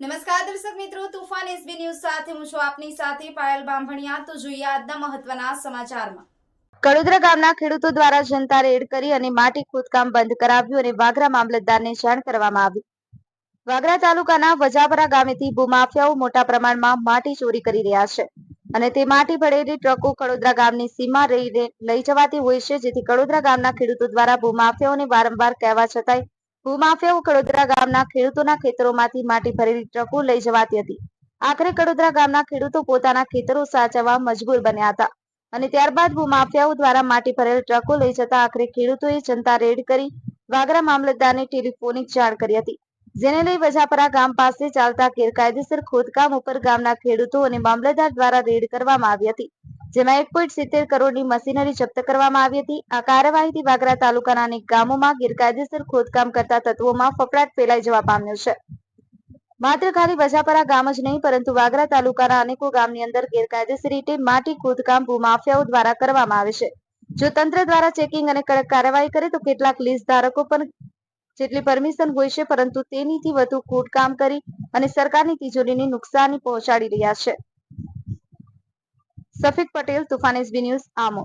નમસ્કાર દર્શક મિત્રો, તુફાન એસબી ન્યૂઝ સાથે હું છું આપની સાથે પાયલ બાંભણિયા. તો જોઈએ આજના મહત્વના સમાચારમાં. કડોદરા ગામના ખેડૂતો દ્વારા જનતા રેડ કરી અને માટી ખોદકામ બંધ કરાવ્યું અને વાગરા મામલતદારને જાણ કરવામાં આવી. વાગરા તાલુકાના વજાપરા ગામેથી ભૂમાફિયાઓ મોટા પ્રમાણમાં માટી ચોરી કરી રહ્યા છે અને તે માટી ભરેલી ટ્રકો કડોદરા ગામની સીમા રહીને લઈ જવાતી હોય છે, જેથી કડોદરા ગામના ખેડૂતો દ્વારા ભૂમાફિયાઓને વારંવાર કહેવા છતાંય ભૂમાફિયાઓ કડોદરા ગામના ખેડૂતોના ખેતરોમાંથી માટી ભરેલી ટ્રકો લઈ જવાતી હતી. આખરે કડોદરા ગામના ખેડૂતો પોતાના ખેતરો સાચવવા મજબૂર બન્યા હતા અને ત્યારબાદ ભૂમાફિયાઓ દ્વારા માટી ભરેલ ટ્રકો લઈ જતા આખરે ખેડૂતોએ જનતા રેડ કરી વાગરા મામલતદારને ટેલિફોનિક જાણ કરી હતી. જેને લઈ વજાપરા ગામ પાસે ચાલતા ગેરકાયદેસર ખોદકામ ઉપર ગામના ખેડૂતો અને મામલતદાર દ્વારા રેડ કરવામાં આવી હતી. જેમાં એક પોઈન્ટ સિત્તેર કરોડની મશીનરી જપ્ત કરવામાં આવી હતી. આ કાર્યવાહીથી વાગરા તાલુકાના અનેક ગામોમાં ગેરકાયદેસર ખોદકામ કરતા તત્વોમાં ફફડાટ ફેલાઈ જવા પામ્યો છે. માત્ર ખાલી વજાપરા ગામ જ નહીં, પરંતુ વાગરા તાલુકાના અનેકો ગામની અંદર ગેરકાયદેસર રીતે માટી ખોદકામ ભૂમાફિયાઓ દ્વારા કરવામાં આવે છે. જો તંત્ર દ્વારા ચેકિંગ અને કડક કાર્યવાહી કરે, તો કેટલાક લીઝ ધારકો પણ જેટલી પરમિશન હોય છે, પરંતુ તેનીથી વધુ ખોદકામ કરી અને સરકારની તિજોરીને નુકસાની પહોંચાડી રહ્યા છે. Shafiq Patel તુફાન SB news આમો